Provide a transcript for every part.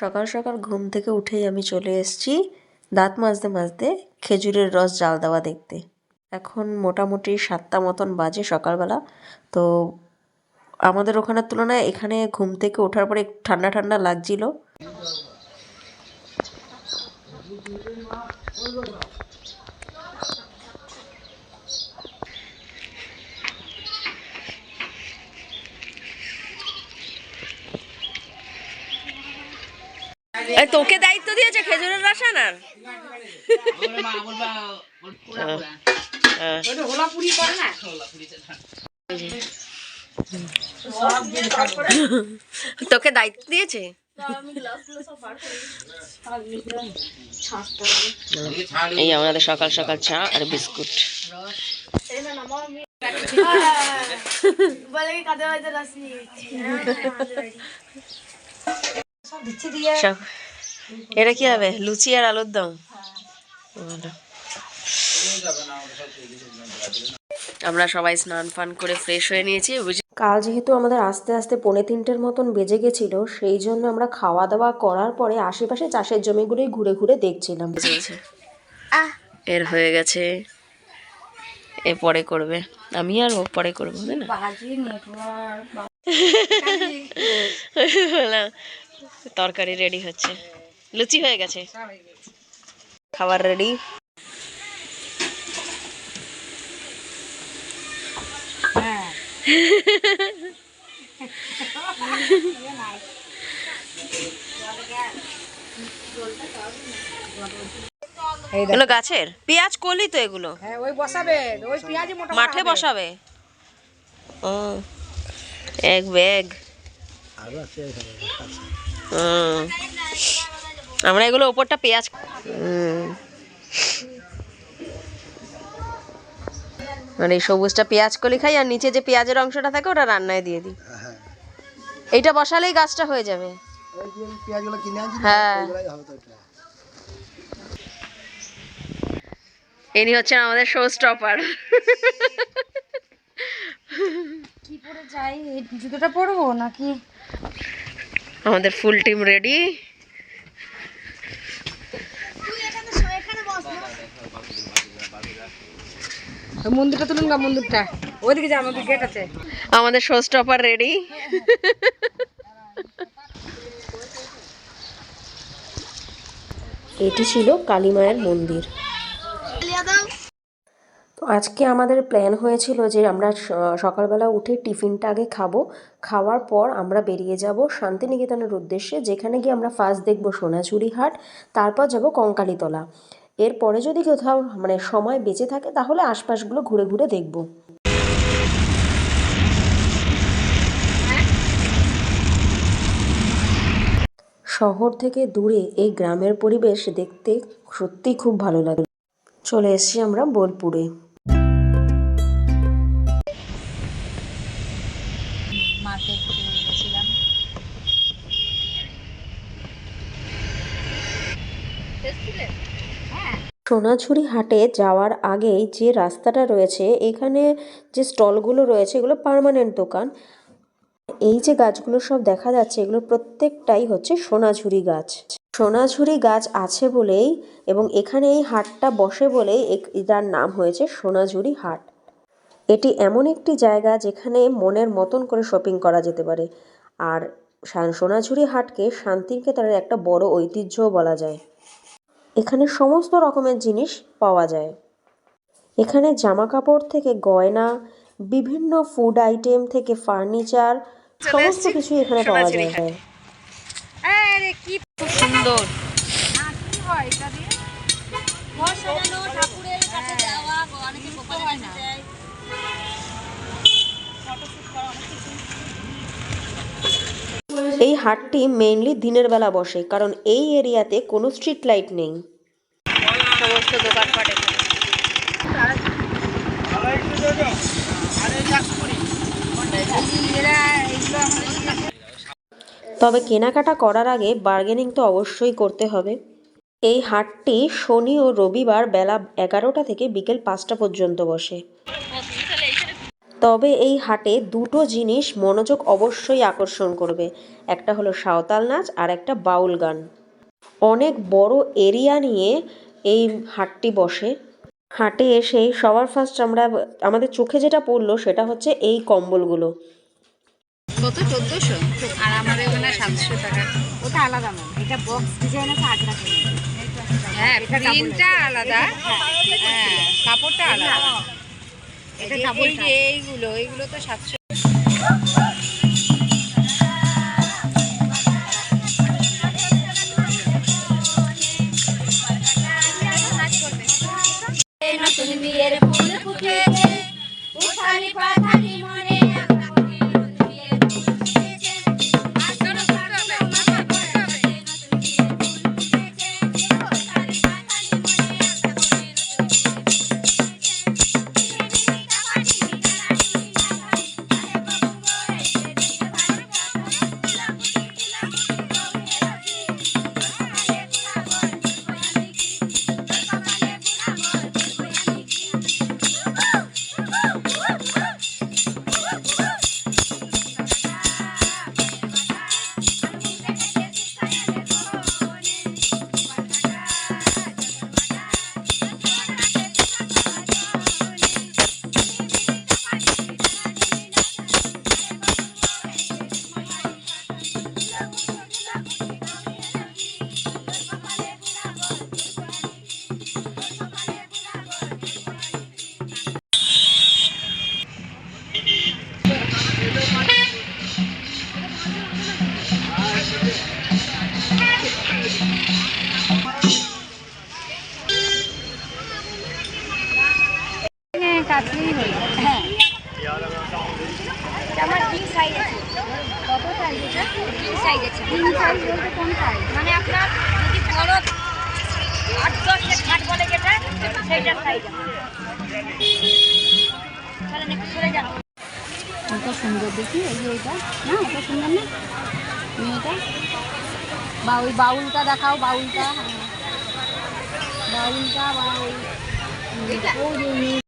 সকাল সকাল ঘুম থেকে উঠেই আমি চলে এসেছি দাঁত মাজতে মাজতে খেজুরের রস জাল দেওয়া দেখতে। এখন মোটামুটি সাতটা মতন বাজে সকালবেলা, তো আমাদের ওখানের তুলনায় এখানে ঘুম থেকে ওঠার পরে ঠান্ডা ঠান্ডা লাগছিল। তোকে দায়িত্ব দিয়েছে খেজুরের রস আনার। তোকে দায়িত্ব দিয়েছে এই আমাদের সকাল সকাল চা আর বিস্কুট সব- এটা কি হবে? লুচি আর আলুর দম? আমরা সবাই স্নান ফান করে ফ্রেশ হয়ে নিয়েছি কাল যেহেতু আমাদের আস্তে আস্তে পৌনে তিনটের মতন বেজে গেছিল সেই জন্য আমরা খাওয়া দাওয়া করার পরে আশেপাশে চাষের জমিগুলোই ঘুরে ঘুরে দেখছিলাম। এর হয়ে গেছে। এ পরে করবে। আমি আর ও পরে করব তাই না? তরকারি রেডি হচ্ছে। লুচি হয়ে গেছে। খাবার রেডি এগুলো গাছের? পেঁয়াজ কলি তো এগুলো। হ্যাঁ ওই বসাবে ওই পেঁয়াজি মোটা মাঠে বসাবে। ও এক ব্যাগ। হুম। আমরা এগুলো ওপরটা পেঁয়াজ মানে এই সবুজটা পেঁয়াজ কলি খাই আর নিচে যে পেঁয়াজের অংশটা থাকে ওটা রান্নায় দিয়ে দিই। এইটা বসালেই গাছটা হয়ে যাবে। পেঁয়াজগুলো হ্যাঁ। ইনি হচ্ছেন আমাদের শো স্টপার কি পরে যাই? জুতোটা পরবো নাকি? আমাদের ফুল টিম রেডি মন্দিরটা তুলুন গা মন্দিরটা। ওইদিকে যা আমাদের গেট আছে। আমাদের শো স্টপার রেডি এটি ছিল কালী মায়ের মন্দির। তো আজকে আমাদের প্ল্যান হয়েছিল যে আমরা সকালবেলা উঠে টিফিনটা আগে খাব। খাওয়ার পর আমরা বেরিয়ে যাব শান্তিনিকেতনের উদ্দেশ্যে যেখানে গিয়ে আমরা ফার্স্ট দেখব সোনাঝুরি হাট তারপর যাব কঙ্কালীতলা। এরপরে যদি কোথাও মানে সময় বেঁচে থাকে, তাহলে আশপাশগুলো ঘুরে ঘুরে দেখব। শহর থেকে দূরে এই গ্রামের পরিবেশ দেখতে সত্যিই খুব ভালো লাগে। চলে এসেছি আমরা বোলপুরে। সোনাঝুরি হাটে যাওয়ার আগেই যে রাস্তাটা রয়েছে, এখানে যে স্টলগুলো রয়েছে, এগুলো পার্মানেন্ট দোকান। এই যে গাছগুলো সব দেখা যাচ্ছে, এগুলো প্রত্যেকটাই হচ্ছে সোনাঝুরি গাছ। সোনাঝুরি গাছ আছে বলেই এবং এখানে এই হাটটা বসে বলেই এটার নাম হয়েছে সোনাঝুরি হাট। এটি এমন একটি জায়গা যেখানে মনের মতন করে শপিং করা যেতে পারে। আর সোনাঝুরি হাটকে শান্তিনিকেতনের একটা বড় ঐতিহ্যও বলা যায়। এখানে সমস্ত রকমের জিনিস পাওয়া যায়। এখানে জামা কাপড় থেকে গয়না বিভিন্ন ফুড আইটেম থেকে ফার্নিচার সমস্ত কিছু এখানে পাওয়া যায়। কি সুন্দর। এই হাটটি মেইনলি দিনের বেলা বসে কারণ এই এরিয়াতে কোনো স্ট্রিট লাইট নেই। সমস্ত দোকানপাট তবে কেনাকাটা করার আগে বার্গেনিং তো অবশ্যই করতে হবে। এই হাটটি শনি ও রবিবার বেলা এগারোটা থেকে বিকেল পাঁচটা পর্যন্ত বসে। তবে এই হাটে দুটো জিনিস মনোযোগ অবশ্যই আকর্ষণ করবে। একটা হলো সাঁওতাল নাচ আর একটা বাউল গান। অনেক বড় এরিয়া নিয়ে এই হাটটি বসে। হাটে এসে সবার ফার্স্ট আমরা আমাদের চোখে যেটা পড়ল সেটা হচ্ছে এই কম্বলগুলো। কত? চোদ্দোশো? আর আমাদের ওখানে সাতশো টাকা। ওটা আলাদা না এটা বক্স ডিজাইন আছে আজরা হ্যাঁ প্রিন্টটা আলাদা হ্যাঁ কাপড়টা আলাদা। এটা এই যে- কাপড়টা। এই যে এইগুলো এইগুলো তো সাতশো বিয়ের ফুল ফুটেছে হ্যাঁ কাছেই হ্যাঁ। আমার তিন সাইজ আছে। কত সাইজ এটা? তিন সাইজ আছে। তিন সাইজ বলতে কোন সাইজ মানে আপনার যদি বড় আট দশের খাট বলে যেটা সেইটার সাইজ তাহলে একটু সরে যান। ওটা সুন্দর দেখি এই যে এটা। না ওটা সুন্দর না? মেয়েটা বা ওই বাউলটা দেখাও বাউলটা। হ্যাঁ। বাউলটা বা ওই ওই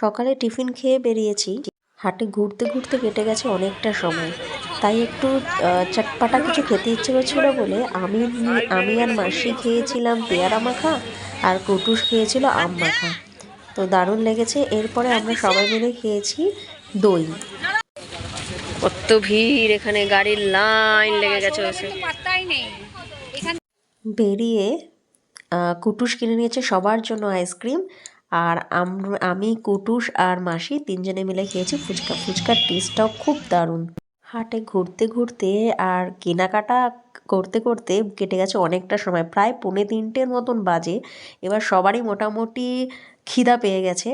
সকালে টিফিন খেয়ে বেরিয়েছি। হাটে ঘুরতে ঘুরতে কেটে গেছে অনেকটা সময়। তাই একটু চটপাটা কিছু খেতে ইচ্ছে করছিল বলে আমি আমি আর মাসি খেয়েছিলাম পেয়ারা মাখা আর কুটুস খেয়েছিল আম মাখা। তো দারুণ লেগেছে। এরপরে আমরা সবাই মিলে খেয়েছি দই। কত ভিড় এখানে, গাড়ির লাইন লেগে গেছে বেরিয়ে কুটুস কিনে নিয়েছে সবার জন্য আইসক্রিম। আর আমি কুটুস আর মাসি তিনজনে মিলে খেয়েছি ফুচকা। ফুচকার টেস্টটাও খুব দারুণ। হাটে ঘুরতে ঘুরতে আর কেনাকাটা করতে করতে কেটে গেছে অনেকটা সময়। প্রায় পৌনে তিনটের মতন বাজে। এবার সবারই মোটামুটি খিদা পেয়ে গেছে।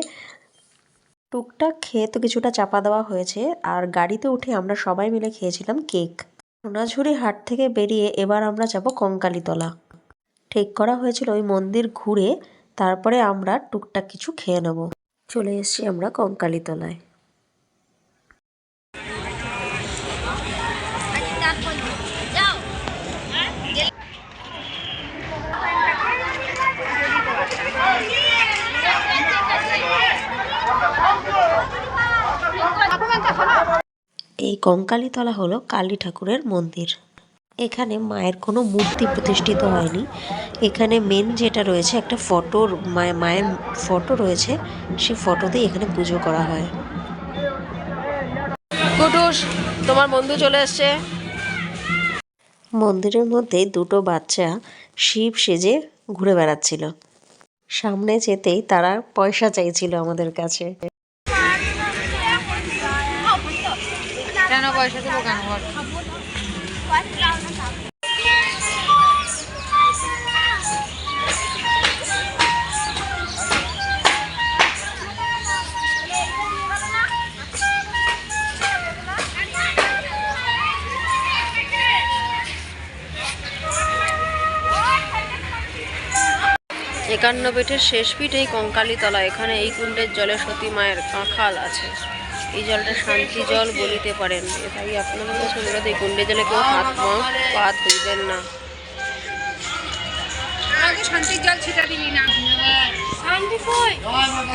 টুকটাক খেয়ে তো কিছুটা চাপা দেওয়া হয়েছে। আর গাড়িতে উঠে আমরা সবাই মিলে খেয়েছিলাম কেক। সোনাঝুরি হাট থেকে বেরিয়ে এবার আমরা যাব কঙ্কালীতলা। ঠিক করা হয়েছিল ওই মন্দির ঘুরে তারপরে আমরা টুকটাক কিছু খেয়ে নেব। চলে এসেছি আমরা কঙ্কালীতলায়। এই কঙ্কালীতলা হলো কালী ঠাকুরের মন্দির। এখানে মায়ের কোনো মূর্তি প্রতিষ্ঠিত হয়নি। এখানে মেন যেটা রয়েছে একটা ফটোর মায়ের মায়ের ফটো রয়েছে সেই ফটোতেই এখানে পুজো করা হয়। কুটুস তোমার বন্ধু চলে এসছে। মন্দিরের মধ্যে দুটো বাচ্চা শিব সেজে ঘুরে বেড়াচ্ছিল। সামনে যেতেই তারা পয়সা চাইছিল আমাদের কাছে। কেন পয়সা দেবো কেন? একান্ন পেটের শেষ পিঠ এই কঙ্কালী তলা এখানে এই কুণ্ডের জলে সতী মায়ের কাঁখাল আছে। এই জলটা শান্তি জল বলিতে পারেন। তাই আপনাদের কাছে অনুরোধ এই কুণ্ডের জলে কেউ হাত মুখ পা ধুইবেন না। শান্তির জল ছিটা দিবি না।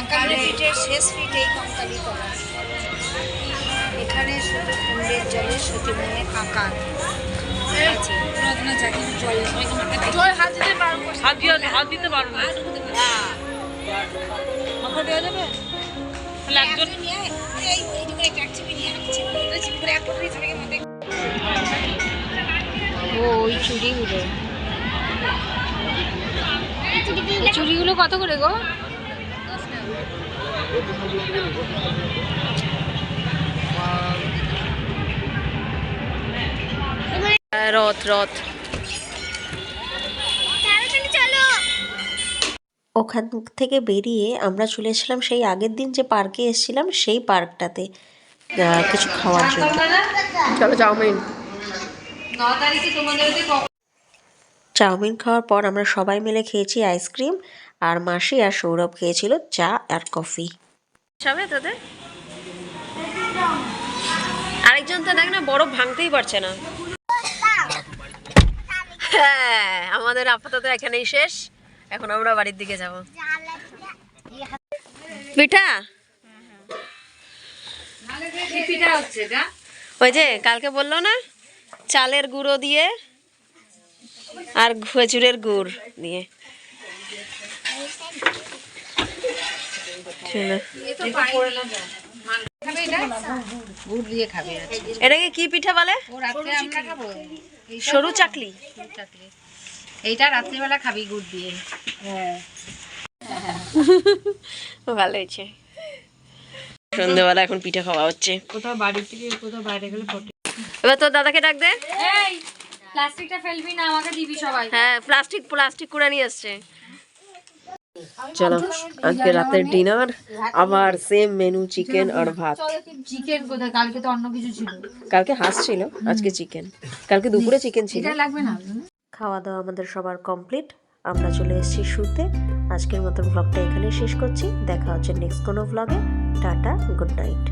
একান্ন শেষ এই এখানে শুধু কুণ্ডের জলে সতী মায়ের আছে। জল হাত দিতে পারব হাত দিয়ে হাত দিতে পারব না। মাথা দেওয়া যাবে? তাহলে একজন ও ওই চুড়িগুলো। চুড়িগুলো কত করে গো? হ্যাঁ, রথ রথ। ওখান থেকে বেরিয়ে আমরা চলে এসেছিলাম সেই আগের দিন যে পার্কে এসেছিলাম সেই পার্কটাতে কিছু খাওয়ার জন্য। চলো চাউমিন। চাউমিন খাওয়ার পর আমরা সবাই মিলে খেয়েছি আইসক্রিম আর মাসি আর সৌরভ খেয়েছিল চা আর কফি। সবে তোদের? আরেকজন তো দেখ না বরফ ভাঙতেই পারছে না। হ্যাঁ আমাদের আপাতত এখানেই শেষ। এখন আমরা বাড়ির দিকে যাব। পিঠা ওই যে কালকে বলল না চালের গুঁড়ো দিয়ে আর খেজুরের গুড় দিয়ে। চলো। খাবে এটা? গুড় দিয়ে খাবে আজকে এটাকে কি পিঠা বলে? ও রাত্রে আমরা খাব। সরু চাকলি। চাকরি এইটা রাত্রিবেলা খাবি গুড় দিয়ে। ভালো হয়েছে। সন্ধ্যেবেলা এখন পিঠা খাওয়া হচ্ছে। কোথাও বাড়ি থেকে কোথাও বাইরে গেলে এবার তোর দাদাকে ডাক দে। এই প্লাস্টিকটা ফেলবি না আমাকে দিবি সবাই। হ্যাঁ প্লাস্টিক প্লাস্টিক করে নিয়ে আসছে। চলো আজকে রাতের ডিনার আবার সেম মেনু চিকেন আর ভাত। চিকেন কোথায় কালকে তো অন্য কিছু ছিল। কালকে হাঁস ছিল আজকে চিকেন কালকে দুপুরে চিকেন ছিল। এটা লাগবে না খাওয়া দাওয়া আমাদের সবার কমপ্লিট আমরা চলে এসেছি শুতে আজকের মতন ব্লগটা এখানে শেষ করছি। দেখা হচ্ছে নেক্সট কোনো ব্লগে টাটা গুড নাইট